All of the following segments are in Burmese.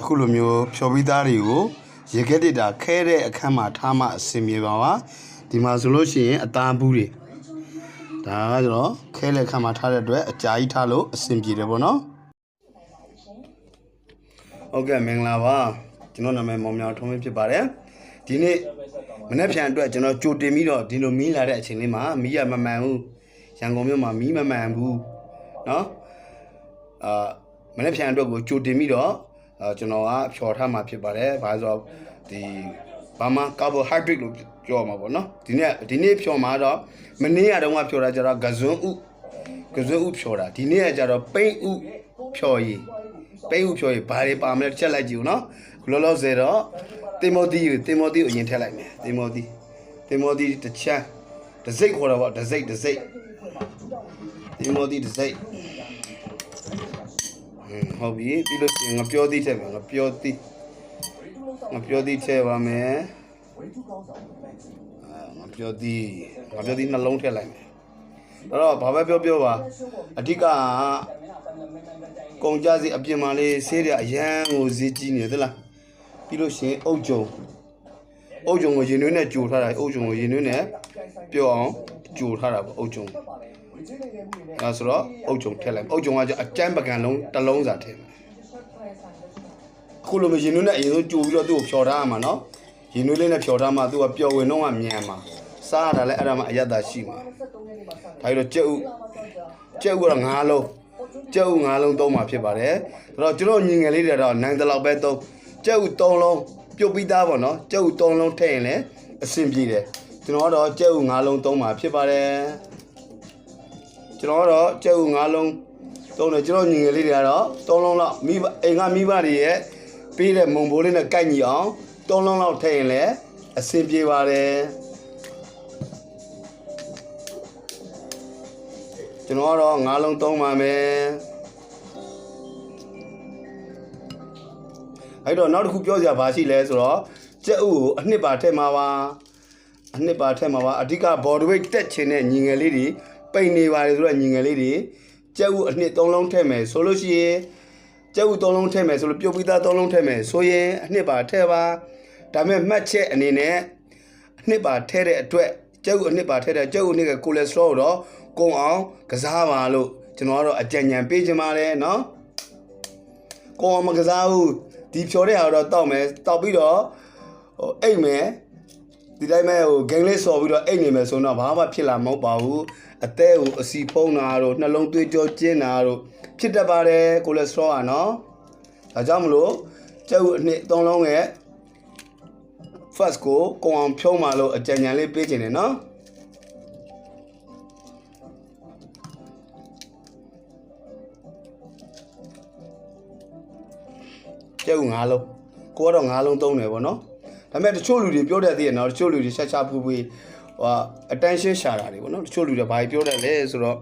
အခုလိုမျိုးဖြော်ပြီးသားတွေကိုရေခဲတစ်တာခဲတဲ့အခန်းမှာထားမှအဆင်ပြေပါပါဒီမှာဆိုလို့ရှိရင်အသားဘူးတွေဒါကကျတော့ခဲတဲ့အခန်းမှာထားတဲ့အတွက်အကြာကြီးထားလို့အဆင်ပြေတယ်ပေါ့နော်ဟုတ်ကဲ့မင်္ဂလာပါကျွန်တော်နာမည်မောင်မြောင်ထုံးမင်းဖြစ်ပါတယ်ဒီနေ့မနေ့ဖြန်အတွက်ကျွန်တော်ကြိုတင်ပြီးတော့ဒီလိုမီးလာတဲ့အချိန်လေးမှာမီးရမမှန်ဘူးရန်ကုန်မြို့မှာမီးမမှန်ဘူးเนาะ အာမနေ့ဖြန်အတွက်ကိုကြိုတင်ပြီးတော့အာ ကျွန်တော်ကဖြော်ထားမှာဖြစ်ပါတယ်။ဘာလို့ဆိုတော့ဒီဘာမှ carbohydrate လို့ပြောမှာပေါ့နော်။ဒီနေ့ဒီနေ့ဖြော်မှာတော့မနေ့ကတော့ကဖြော်တာကျတော့ဂဇွန်းဥဂဇွန်းဥဖြော်တာဒီနေ့ကကျတော့ပိန်းဥဖြော်ရည်ပိန်းဥဖြော်ရည်ဘာတွေပါမလဲတစ်ချက်လိုက်ကြည့်ဦးနော်။ခုလောလောဆယ်တော့တင်မောတီကိုတင်မောတီကိုအရင်ထည့်လိုက်မယ်။တင်မောတီတင်မောတီတစ်ချက်တစ်စိတ်ခေါ်တာပေါ့တစ်စိတ်တစ်စိတ်တင်မောတီတစ်စိတ် ဟုတ်ပြီပြီးလို့ရှိရင်ငါပြောသေးတယ်ငါပြောသေးငါပြောသေးထဲပါမယ်အာငါပြောသေးငါပြောသေးနှလုံးထည့်လိုက်မယ်အဲ့တော့ဘာပဲပြောပြောပါအဓိကကကုန်ကြစီအပြင်မှာလေးဆေးတွေအရန်ကိုဈေးကြီးနေသလားပြီးလို့ရှိရင်အုတ်ကြုံအုတ်ကြုံကိုရင်သွင်းနဲ့ကြိုထားတာအုတ်ကြုံကိုရင်သွင်းနဲ့ပြောအောင်ကြိုထားတာပေါ့အုတ်ကြုံ အဲဆိုတော့အုတ်ကြုံထည့်လိုက်အုတ်ကြုံကကြအကျန်းပကံလုံးတစ်လုံးစာထည့်မယ်အခုလိုမျိုးရင်နွေးနဲ့အရင်ဆုံးကြိုပြီးတော့သူ့ကိုဖြော်ထားရမှာနော်ရင်နွေးလေးနဲ့ဖြော်ထားမှသူကပျော်ဝင်တော့မှမြန်မှာစားရတာလည်းအဲ့ဒါမှအယက်သာရှိမှာဒါပြီးတော့ကြက်ဥကြက်ဥကတော့၅လုံးကြက်ဥ၅လုံးသုံးမှာဖြစ်ပါတယ်ဒါတော့ကျွန်တော်ညီငယ်လေးတွေတော့နိုင်တလောက်ပဲသုံးကြက်ဥ၃လုံးပြုတ်ပြီးသားပေါ့နော်ကြက်ဥ၃လုံးထည့်ရင်လည်းအဆင်ပြေတယ်ကျွန်တော်ကတော့ကြက်ဥ၅လုံးသုံးမှာဖြစ်ပါတယ် ကျွန်တော်ကတော့ကြက်ဥ၅လုံးသုံးတယ်ကျွန်တော်ညီငယ်လေးတွေကတော့၃လုံးလောက်မိဘအိမ်ကမိဘတွေရဲ့ပေးတဲ့မုံဘိုးလေးနဲ့ကိုက်ညီအောင်သုံးလုံးလောက်ထည့်ရင်လည်းအဆင်ပြေပါတယ်ကျွန်တော်ကတော့၅လုံးသုံးပါမယ်အဲ့တော့နောက်တစ်ခုပြောစရာဘာရှိလဲဆိုတော့ကြက်ဥကိုအနှစ်ပါထည့်မှာပါအနှစ်ပါထည့်မှာပါအဓိက body weight တက်ချင်တဲ့ညီငယ်လေးတွေ ပိန်နေပါတယ်ဆိုတော့ညီငယ်လေးတွေကြက်ဥအနှစ်၃လုံးထည့်မယ်ဆိုလို့ရှိရင်ကျုပ်သုံးလုံးထည့်မယ်ဆိုလို့ပြုတ်ပြီးသားသုံးလုံးထည့်မယ်ဆိုရင်အနှစ်ပါထည့်ပါဒါပေမဲ့မှတ်ချက်အနေနဲ့အနှစ်ပါထည့်တဲ့အတွက်ကျုပ်အနှစ်ပါထည့်တဲ့ကျုပ်အနှစ်ကကိုလက်စထရောတော့ကုံအောင်ကစားပါလို့ကျွန်တော်ကတော့အကြံဉာဏ်ပေးချင်ပါတယ်နော်ကုံအောင်မကစားဘူးဒီဖြော်တဲ့ဟာတော့တောက်မယ်တောက်ပြီးတော့ဟိုအိတ်မယ်ဒီတိုင်းမဲ့ဟိုဂိမ်းလေးဆော်ပြီးတော့အိတ်နေမယ်ဆိုတော့ဘာမှဖြစ်လာမဟုတ်ပါဘူး အသက်ကိုအစီဖုံးတာတို့နှလုံးသွေးကြောကျဉ်တာတို့ဖြစ်တတ်ပါတယ်ကိုလက်စထရောอ่ะနော်ဒါကြောင့်မလို့ကျုပ်အနှစ်သုံးလုံးရဲ့ first ကိုကုံအောင်ဖြုံးပါလို့အကြံဉာဏ်လေးပေးခြင်းတယ်နော်ကျုပ်ငါးလုံးကိုကတော့ငါးလုံးသုံးတယ်ဗောနော်ဒါပေမဲ့တချို့လူတွေပြောတတ်သေးတယ်နော်တချို့လူတွေရှာရှာဖူးဖူး ဟို attention ရှာတာတွေပေါ့နော်တချို့လူတွေဘာပြောတယ်လဲဆိုတော့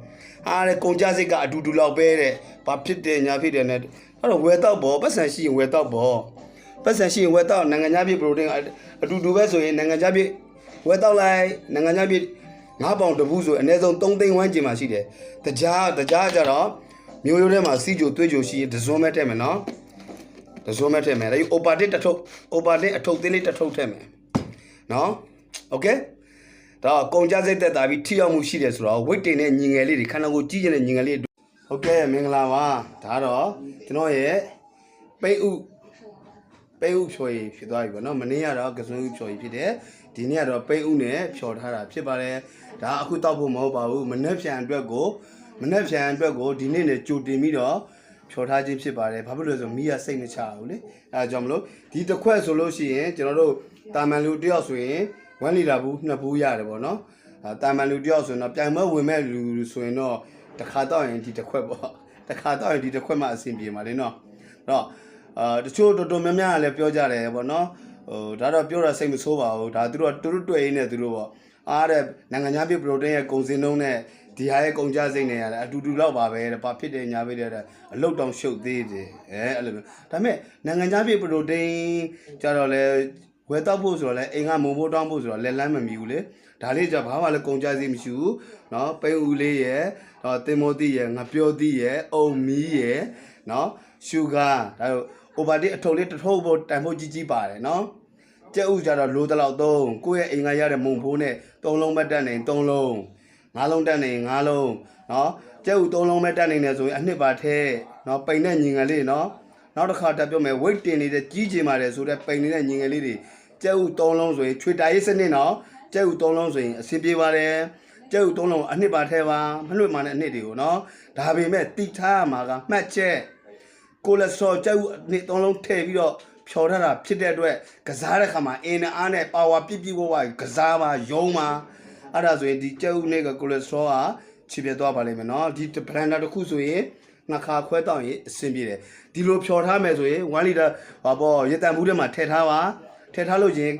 ဟာတဲ့ကုန်ကြစိတ်ကအတူတူလောက်ပဲတဲ့ဘာဖြစ်တယ်ညာဖြစ်တယ်နဲ့အဲ့တော့ဝယ်တော့ပေါ့ပတ်စံရှိရင်ဝယ်တော့ပေါ့ပတ်စံရှိရင်ဝယ်တော့နိုင်ငံခြားပြည် protein အတူတူပဲဆိုရင်နိုင်ငံခြားပြည်ဝယ်တော့လိုက်နိုင်ငံခြားပြည်9ပေါင်တပူးဆိုအနည်းဆုံး3သိန်းဝန်းကျင်မှာရှိတယ်တကြားတကြားကြတော့မျိုးရိုးထဲမှာစီဂျိုသွေးဂျိုရှိရင်ဒဇွန်မဲ့ထည့်မယ်နော်ဒဇွန်မဲ့ထည့်မယ်ဒါယူ operative တစ်ထုပ် operative အထုပ်သေးလေးတစ်ထုပ်ထည့်မယ်နော် okay ဒါကုန်ကြစိတ်သက်သာပြီးထိရောက်မှုရှိတယ်ဆိုတော့ weight တင်တဲ့ညီငယ်လေးတွေခန္ဓာကိုယ်ကြီးကျယ်တဲ့ညီငယ်လေးတွေဟုတ်ကဲ့မင်္ဂလာပါဒါတော့ကျွန်တော်ရဲ့ပိတ်ဥပိတ်ဥဖြော်ရည်ဖြစ်သွားပြီပေါ့နော်မနေ့ကတော့ကစွန်းဥဖြော်ရည်ဖြစ်တယ်ဒီနေ့ကတော့ပိတ်ဥနဲ့ဖြော်ထားတာဖြစ်ပါတယ်ဒါအခုတောက်ဖို့မဟုတ်ပါဘူးမနေ့ဖြန်အတွက်ကိုမနေ့ဖြန်အတွက်ကိုဒီနေ့နဲ့ကြိုတင်ပြီးတော့ဖြော်ထားခြင်းဖြစ်ပါတယ်ဘာဖြစ်လို့လဲဆိုတော့မီးကစိတ်မချဘူးလေအဲဒါကြောင့်မလို့ဒီတစ်ခွက်ဆိုလို့ရှိရင်ကျွန်တော်တို့တာမန်လူတယောက်ဆိုရင် 1လီတာဘူး2ဘူးရတယ်ပေါ့နော်အဲတာမန်လူတယောက်ဆိုရင်တော့ပြိုင်ပွဲဝင်မဲ့လူဆိုရင်တော့တစ်ခါတော့ရင်ဒီတစ်ခွက်ပေါ့တစ်ခါတော့ရင်ဒီတစ်ခွက်မှအဆင်ပြေမှာလေနော်အဲ့တော့အာတချို့တော်တော်များများကလည်းပြောကြတယ်ပေါ့နော်ဟိုဒါတော့ပြောတာစိတ်မဆိုးပါဘူးဒါသူတို့ကသူတို့တွေ့ရင်းနဲ့သူတို့ပေါ့အားတဲ့နိုင်ငံခြားပြည်ပရိုတင်းရဲ့ဂုံစင်းလုံးနဲ့ဒီဟာရဲ့ကုန်ကြစိတ်နဲ့ရတယ်အတူတူတော့ပါပဲတဲ့ဘာဖြစ်တယ်ညာဖြစ်တယ်တဲ့အလုတ်တောင်ရှုပ်သေးတယ်အဲအဲ့လိုမျိုးဒါပေမဲ့နိုင်ငံခြားပြည်ပရိုတင်းကြတော့လဲ ဝယ်တော့ဖို့ဆိုတော့လဲအိမ်ကမုံမိုးတောင်းဖို့ဆိုတော့လဲလမ်းမမီဘူးလေဒါလေးကြဘာမှလည်းကုန်ကြစိတ်မရှိဘူးเนาะပိန်ဦးလေးရဲ့တော့တင်မိုးသီးရဲ့ငပြောသီးရဲ့အုံမီးရဲ့เนาะရှူဂါဒါ overday အထုပ်လေးတစ်ထုပ်ဖို့တန်ဖို့ကြီးကြီးပါတယ်နော်ကျက်ဥကြတော့လိုတလောက်သုံးကိုယ့်ရဲ့အိမ်ကရတဲ့မုံဖိုးနဲ့၃လုံးပဲတက်နေ၃လုံး၅လုံးတက်နေ၅လုံးနော်ကျက်ဥ၃လုံးပဲတက်နေတယ်ဆိုရင်အနှစ်ပါထဲနော်ပိန်တဲ့ညီငယ်လေးနော် နောက်တစ်ခါတက်ပြောမယ် weight တင်နေတဲ့ကြီးကျင်ပါတယ်ဆိုတော့ပိန်နေတဲ့ညီငယ်လေးတွေကျက်ဥ၃လုံးဆိုရင်ချွေတာရေးစနစ်နော်ကျက်ဥ၃လုံးဆိုရင်အဆင်ပြေပါတယ်ကျက်ဥ၃လုံးအနှစ်ပါထဲပါမလွတ်မှနဲ့အနှစ်တွေကိုနော်ဒါပေမဲ့တိထားရမှာကမှတ်ချက်ကိုလက်စထရောကြက်ဥနှစ်သုံးလုံးထည့်ပြီးတော့ဖြော်ထတာဖြစ်တဲ့အတွက်ကစားတဲ့ခါမှာအင်းနဲ့အားနဲ့ပါဝါပြည့်ပြည့်ဝဝကစားပါယုံပါအဲ့ဒါဆိုရင်ဒီကြက်ဥနဲ့ကကိုလက်စထရောကခြေပြတ်သွားပါလိမ့်မယ်နော်ဒီဘလန်ဒါတစ်ခုဆိုရင် နှစ်ခါခွဲတောက်ရင်အဆင်ပြေတယ်ဒီလိုဖြော်ထားမယ်ဆိုရင်1လီတာဟောပေါ့ရေတန်ဘူးထဲမှာထည့်ထားပါထည့်ထားလို့ရင်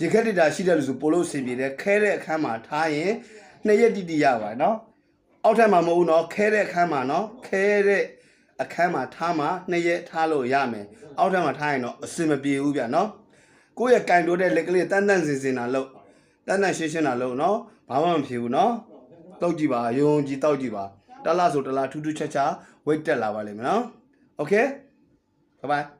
ရေခက်လီတာရှိတယ်လို့ဆိုပို့လို့အဆင်ပြေတယ်ခဲတဲ့အခန်းမှာထားရင်နှစ်ရက်တိတိရပါနော်အောက်ထပ်မှာမဟုတ်ဘူးနော်ခဲတဲ့အခန်းမှာနော်ခဲတဲ့အခန်းမှာထားမှာနှစ်ရက်ထားလို့ရမယ်အောက်ထပ်မှာထားရင်တော့အဆင်မပြေဘူးဗျနော်ကိုယ့်ရဲ့ကင်တိုးတဲ့လက်ကလေးတန်တန်စင်စင်တာလို့တန်တန်ရှင်းရှင်းတာလို့နော်ဘာမှမဖြစ်ဘူးနော်တောက်ကြည့်ပါယုံကြည်တောက်ကြည့်ပါ တစ်လဆိုတစ်လထူးထူးခြားခြားဝိတ်တက်လာပါလိမ့်မယ်နော် Okay bye bye